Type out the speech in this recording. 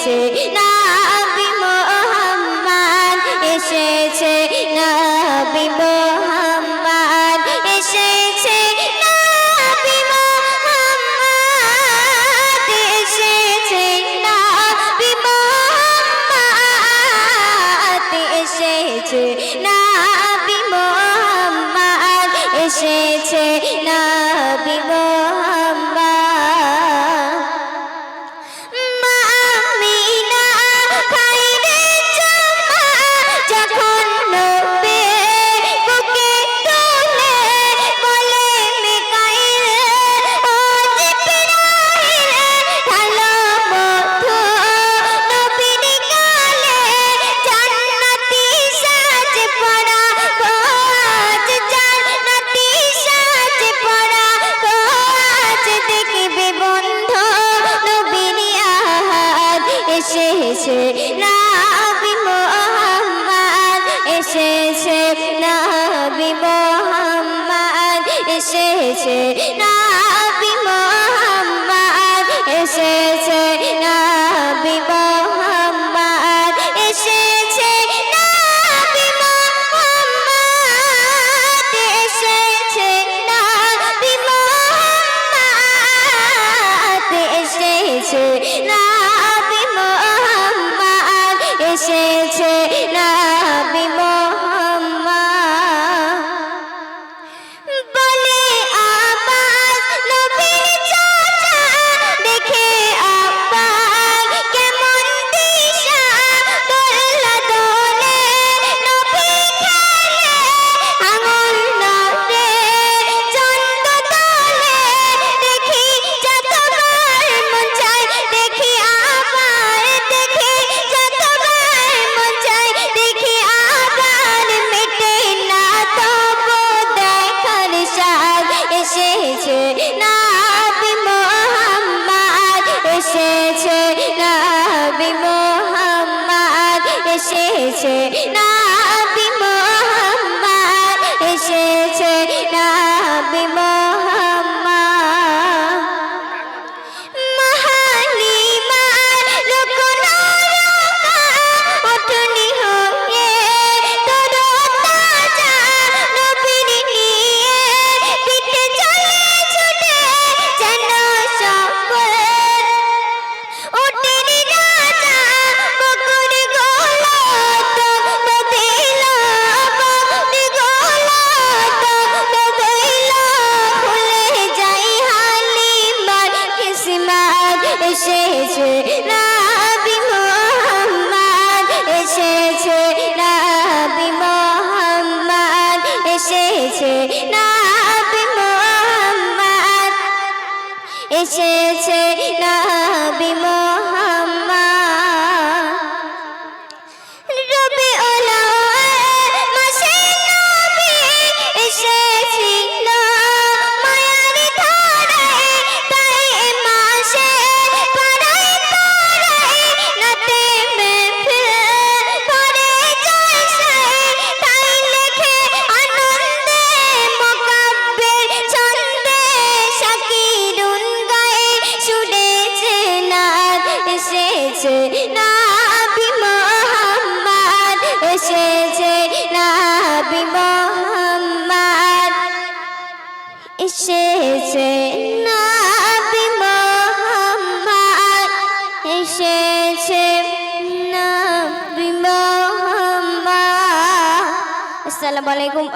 এসেছে। নাবি মোহাম্মদ এসেছে। নাবি মোহাম্মদ এসেছে। নাবি মোহাম্মদ এসেছে। নাবি মোহাম্মদ এসেছে। নাবি মোহাম্মদ এসেছে। নাবি মোহাম্মদ এসেছে নাবি মোহাম্মদ এসেছে না এসেছে না মোহাম্মদ এসেছে না এসেছে নাবি মোহাম্মদ এসেছে নাবি মোহাম্মদ এসেছে নাবি মোহাম্মদ এসেছে এসেছে নাবি মোহাম্মদ। এসেছে নাবি মোহাম্মদ। আসসালামু আলাইকুম